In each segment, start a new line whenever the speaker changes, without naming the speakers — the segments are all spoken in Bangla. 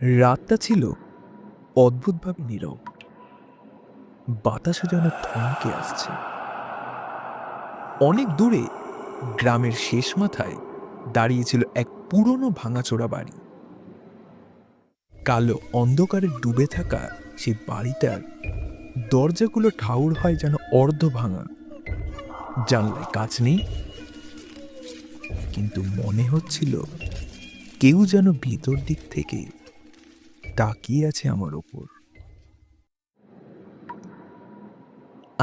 রাতটা ছিল অদ্ভুতভাবে নীরব। বাতাসে যেন থমকে আসছে। অনেক দূরে গ্রামের শেষ মাথায় দাঁড়িয়েছিল এক পুরনো ভাঙাচোরা বাড়ি। কালো অন্ধকারে ডুবে থাকা সেই বাড়িটার দরজাগুলো ঠাউর হয় যেন অর্ধ ভাঙা। জানলায় কাজ নেই। কিন্তু মনে হচ্ছিল কেউ যেন ভিতর দিক থেকে তাকিয়ে আছে আমার ওপর।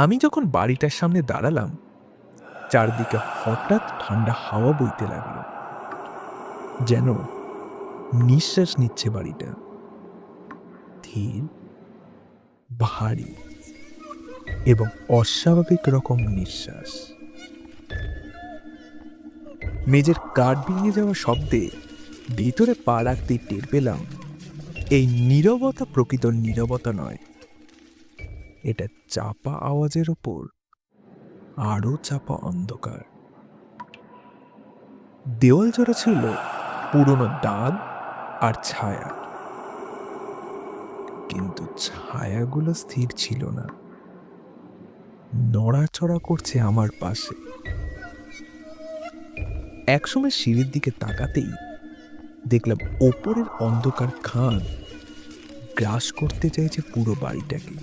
আমি যখন বাড়িটার সামনে দাঁড়ালাম, চারদিকে হঠাৎ ঠান্ডা হাওয়া বইতে লাগল, যেন নিঃশ্বাস নিচ্ছে বাড়িটা। ধীর, ভারী এবং অস্বাভাবিক রকম নিঃশ্বাস। মেজের কাঠ ভেঙে যাওয়া শব্দে ভিতরে পা রাখতেই টের পেলাম এই নীরবতা প্রকৃত নীরবতা নয়। এটা চাপা আওয়াজের ওপর আরও চাপা অন্ধকার। দেওয়াল জোড়া ছিল পুরনো দাগ আর ছায়া। কিন্তু ছায়াগুলো স্থির ছিল না। নড়াচড়া করছে আমার পাশে। একসময় সিঁড়ির দিকে তাকাতেই দেখলাম ওপরের অন্ধকার খান গ্রাস করতে চাইছে পুরো বাড়িটাকে।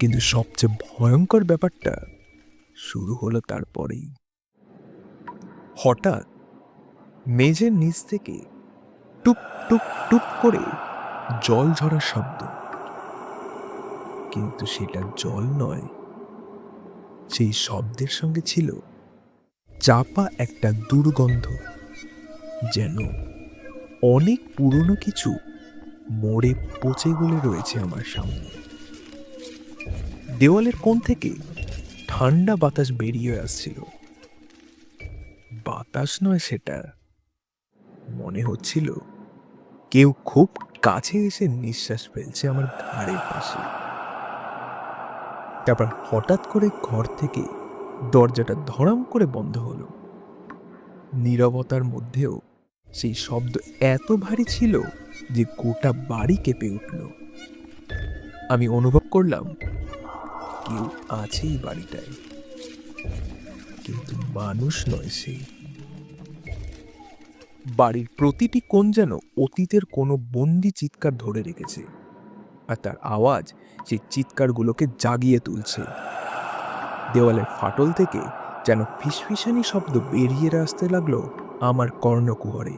কিন্তু সবচেয়ে ভয়ঙ্কর ব্যাপারটা শুরু হলো তারপরেই। হঠাৎ মেঝের নিচ থেকে টুপ টুপ টুপ করে জল ঝরার শব্দ। কিন্তু সেটা জল নয়, সেই শব্দের সঙ্গে ছিল চাপা একটা দুর্গন্ধ। যেন অনেক পুরনো কিছু মরে পচে গলে রয়েছে আমার সামনে। দেওয়ালের কোণ থেকে ঠান্ডা বাতাস বেরিয়ে আসছিল। বাতাস নয় সেটা। মনে হচ্ছিল কেউ খুব কাছে এসে নিঃশ্বাস ফেলছে আমার ঘাড়ের পাশে। তারপর হঠাৎ করে ঘর থেকে দরজাটা ধরাম করে বন্ধ হলো। নীরবতার মধ্যেও সেই শব্দ এত ভারী ছিল যে গোটা বাড়ি কেঁপে উঠল। আমি অনুভব করলাম, কেউ আছে এই বাড়িটায়। কিন্তু মানুষ নয় সে। বাড়ির প্রতিটি কোণ যেন অতীতের কোনো বন্দি চিৎকার ধরে রেখেছে, আর তার আওয়াজ সেই চিৎকারগুলোকে জাগিয়ে তুলছে। দেওয়ালের ফাটল থেকে যেন ফিসফিসানি শব্দ বেরিয়ে আসতে লাগল। আমার কর্ণকুহরে।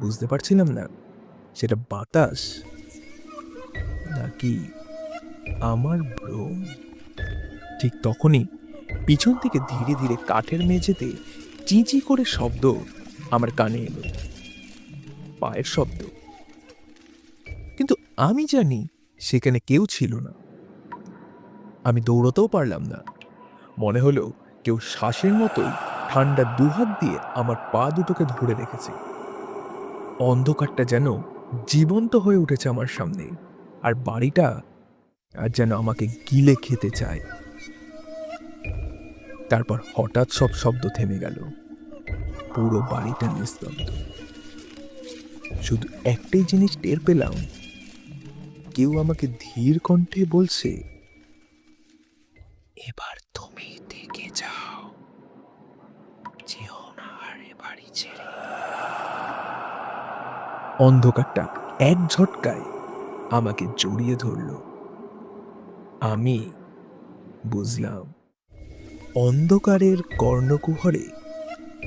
বুঝতে পারছিলাম না, সেটা বাতাস নাকি আমার ভ্রম ঠিক তখনই পিছন থেকে ধীরে ধীরে কাঠের মেঝেতে চিঁচি করে শব্দ আমার কানে এলো। পায়ের শব্দ। কিন্তু আমি জানি সেখানে কেউ ছিল না। আমি দৌড়তেও পারলাম না। মনে হলো কেউ শ্বাসের মতোই ঠান্ডা দুহাত দিয়ে আমার পা দুটোকে ধরে রেখেছে। অন্ধকারটা যেন জীবন্ত হয়ে উঠেছে আমার সামনে, আর বাড়িটা আর যেন আমাকে গিলে খেতে চায়। তারপর হঠাৎ সব শব্দ থেমে গেল। পুরো বাড়িটা নিস্তব্ধ। শুধু একটাই জিনিস টের পেলাম, কেউ আমাকে ধীর কণ্ঠে বলছে বাড়ি ছেড়ে। অন্ধকারটা এক ঝটকায় আমাকে জড়িয়ে ধরল। আমি বুঝলাম অন্ধকারের কর্ণকুহরে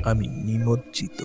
আমি নিমজ্জিত।